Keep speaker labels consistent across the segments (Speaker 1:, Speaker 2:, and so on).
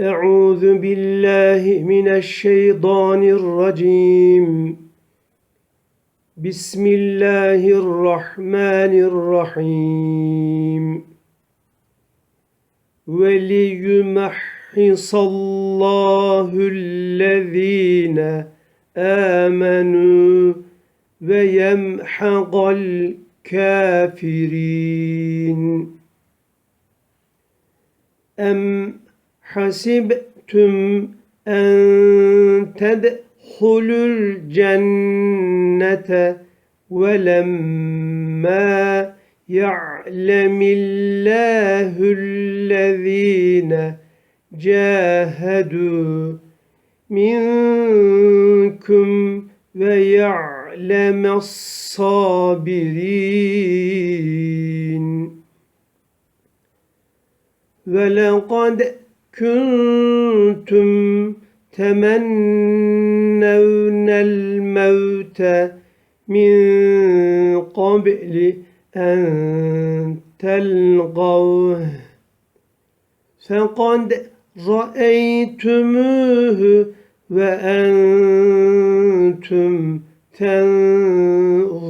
Speaker 1: أعوذ بالله من الشيطان الرجيم بسم الله الرحمن الرحيم وليمحص الله الذين آمنوا ويمحق الكافرين أم hasibtum en tedhulul cennete ve lemma ya'lemillahüllezine cahadu minkum ve ya'lemes sabirin ve lekad كنتم تمنون الموت من قبل أن تلقوه فقد رأيتموه وأنتم تنظرون.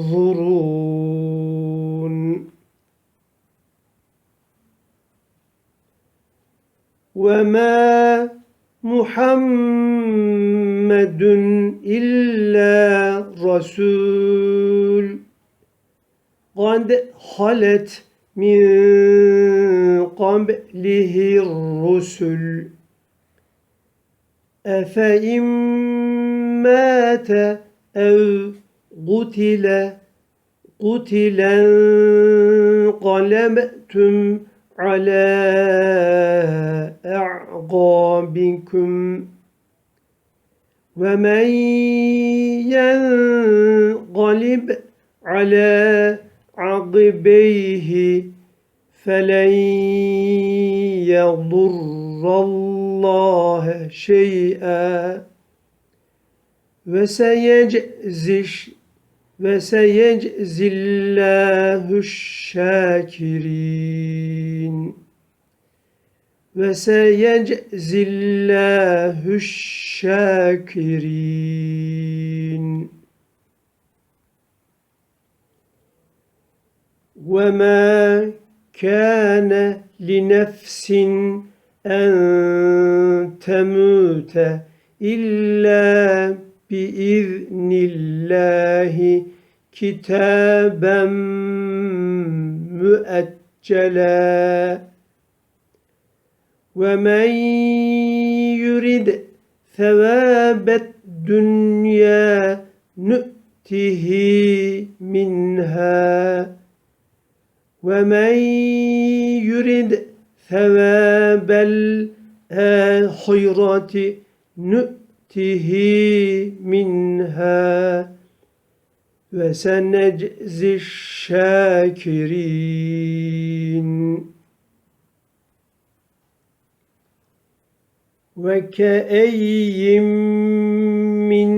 Speaker 1: وما محمد إلا رسول. قد خلت من قبله الرسل. أفإن مات أو قتل قتلا انقلبتم على أعقابكم ومن ينقلب على عقبيه فلن يضر الله شيئا وسيجزي وسيجزي الله الشاكرين وسيجزي الله الشاكرين وما كان لنفس أن biiznillahi kitaben müeccele. Ve men yurid sevabet dünya nü'tihi minha. Ve men yurid sevabel ahireti nü'tihi نؤته منها وسنجزي الشاكرين. وكأي من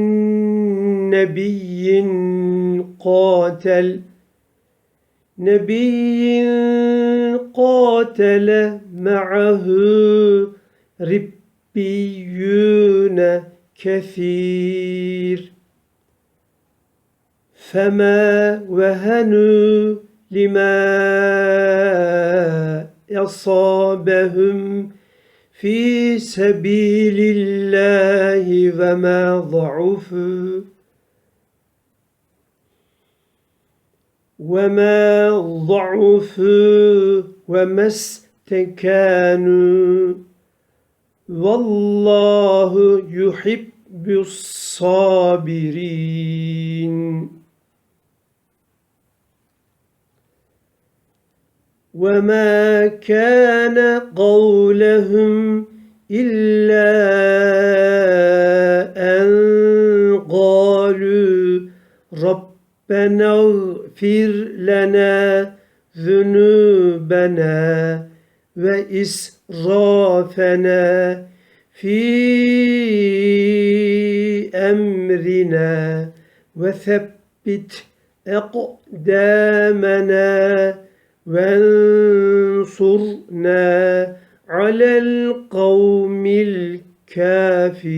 Speaker 1: نبي قاتل نبي قاتل معه ربيون كثير. فما وهنوا لما أصابهم في سبيل الله وما ضعفوا. وما ضعفوا وما استكانوا. والله يحب الصابرين وما كان قولهم إلا أن قالوا ربنا اغفر لنا ذنوبنا وإسرافنا في أمرنا وثبت أقدامنا وانصرنا على القوم الكافرين.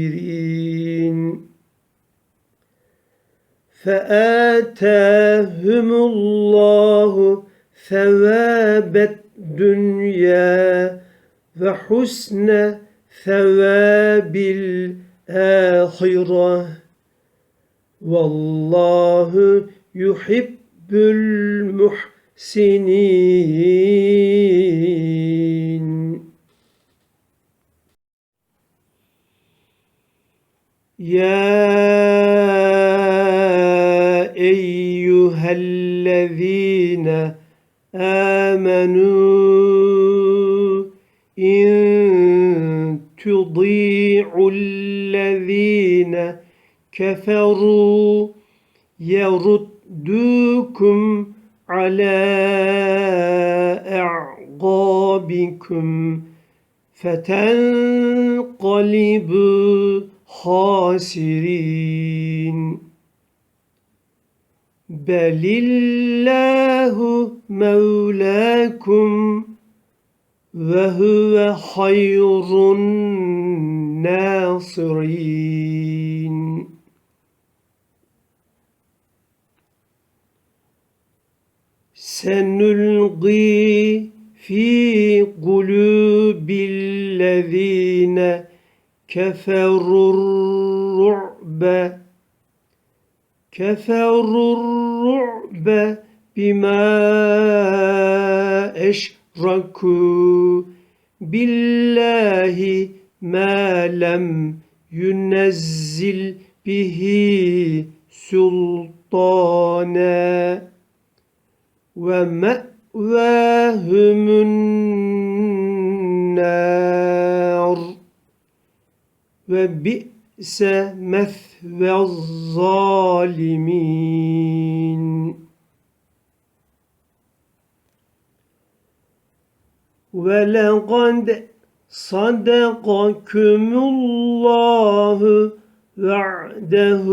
Speaker 1: فآتاهم الله ثواب الدنيا وحسن ثواب الآخرة. والله يحب المحسنين. يا أيها الذين آمنوا الذين كفروا يردوكم على أعقابكم فتنقلبوا خاسرين بل الله مولاكم ve huve hayrun nasirin. Senülgî fi kulübillezîne keferur ru'be keferur ru'be bima eş أشركوا بالله ما لم ينزل به سلطانا ومأواهم النار وبئس مثوى الظالمين ولقد صدقكم الله وعده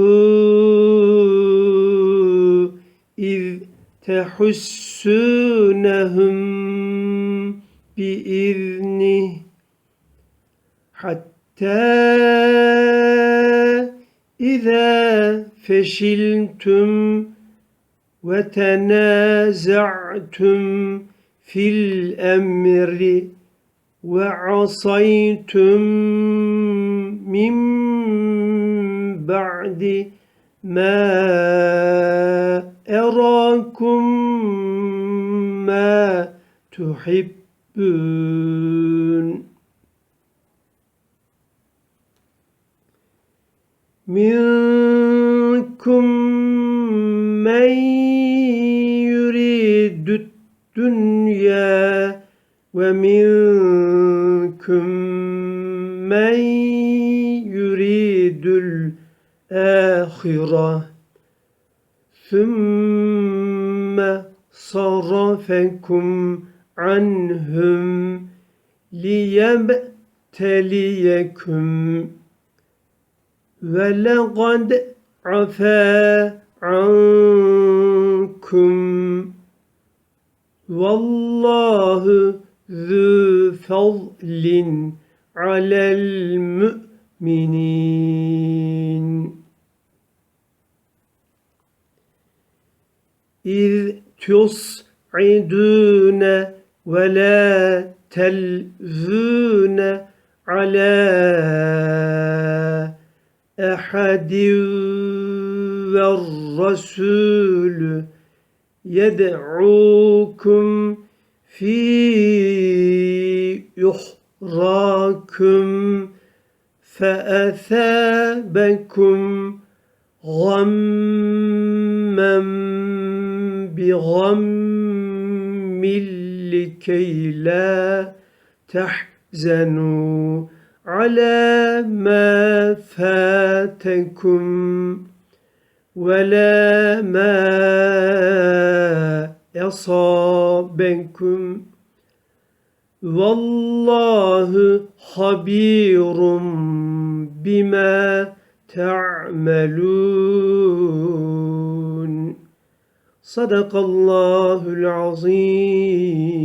Speaker 1: إذ تحسونهم بإذنه حتى إذا فشلتم وتنازعتم fil emri ve asaytum min ba'di ma erakum ma tuhibbun. Minkum men yuridü dünya الدنيا ومنكم من يريد الآخرة ثم صرفكم عنهم ليبتليكم ولقد عفا عنكم Vallahu zü fazlin alel mü'minin. İz tus'idune ve la telzune ala ehadin ve rasulü يدعوكم في يخراكم فأثابكم غما بغم لكي لا تحزنوا على ما فاتكم. ve la ma esabenkum Vallahu habirum bima ta'melun. Sadakallahul azim.